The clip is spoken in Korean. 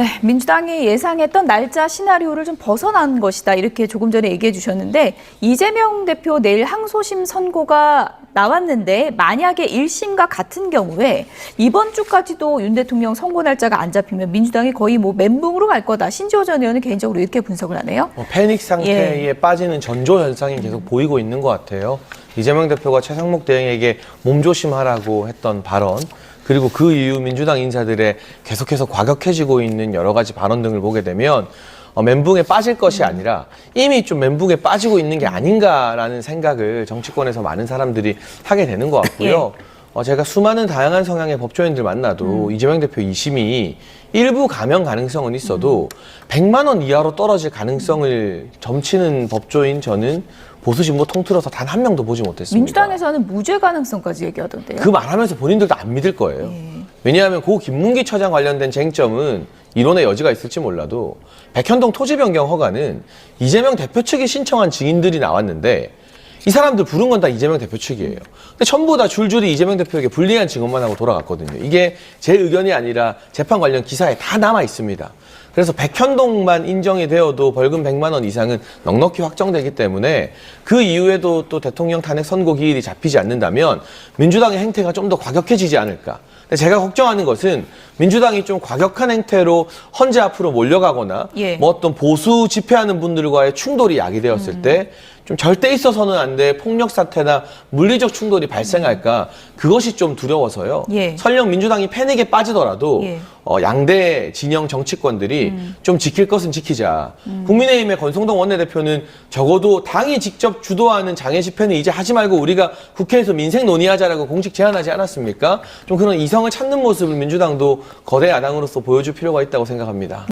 네, 민주당이 예상했던 날짜 시나리오를 좀 벗어난 것이다 이렇게 조금 전에 얘기해 주셨는데 이재명 대표 내일 항소심 선고가 나왔는데 만약에 1심과 같은 경우에 이번 주까지도 윤 대통령 선고 날짜가 안 잡히면 민주당이 거의 뭐 멘붕으로 갈 거다. 신지호 전 의원은 개인적으로 이렇게 분석을 하네요. 뭐 패닉 상태에 빠지는 전조 현상이 계속 보이고 있는 것 같아요. 이재명 대표가 최상목 대행에게 몸조심하라고 했던 발언, 그리고 그 이후 민주당 인사들의 계속해서 과격해지고 있는 여러 가지 발언 등을 보게 되면 어, 멘붕에 빠질 것이 아니라 이미 좀 멘붕에 빠지고 있는 게 아닌가라는 생각을 정치권에서 많은 사람들이 하게 되는 것 같고요. 어, 제가 수많은 다양한 성향의 법조인들 만나도 이재명 대표 2심이 일부 감형 가능성은 있어도 100만 원 이하로 떨어질 가능성을 점치는 법조인 저는 보수 진보 통틀어서 단 한 명도 보지 못했습니다. 민주당에서는 무죄 가능성까지 얘기하던데요. 그 말하면서 본인들도 안 믿을 거예요. 왜냐하면 고 김문기 처장 관련된 쟁점은 이론의 여지가 있을지 몰라도 백현동 토지 변경 허가는 이재명 대표 측이 신청한 증인들이 나왔는데 이 사람들 부른 건 다 이재명 대표 측이에요. 근데 전부 다 줄줄이 이재명 대표에게 불리한 증언만 하고 돌아갔거든요. 이게 제 의견이 아니라 재판 관련 기사에 다 남아 있습니다. 그래서 백현동만 인정이 되어도 벌금 100만 원 이상은 넉넉히 확정되기 때문에 그 이후에도 또 대통령 탄핵 선고 기일이 잡히지 않는다면 민주당의 행태가 좀 더 과격해지지 않을까. 근데 제가 걱정하는 것은 민주당이 좀 과격한 행태로 헌재 앞으로 몰려가거나 예. 뭐 어떤 보수 집회하는 분들과의 충돌이 야기되었을 때 좀 절대 있어서는 안 돼 폭력 사태나 물리적 충돌이 발생할까 그것이 좀 두려워서요. 예. 설령 민주당이 패닉에 빠지더라도 예. 어, 양대 진영 정치권들이 좀 지킬 것은 지키자. 국민의힘의 권성동 원내대표는 적어도 당이 직접 주도하는 장애 집회는 이제 하지 말고 우리가 국회에서 민생 논의하자라고 공식 제안하지 않았습니까? 좀 그런 이성을 찾는 모습을 민주당도 거대 야당으로서 보여줄 필요가 있다고 생각합니다.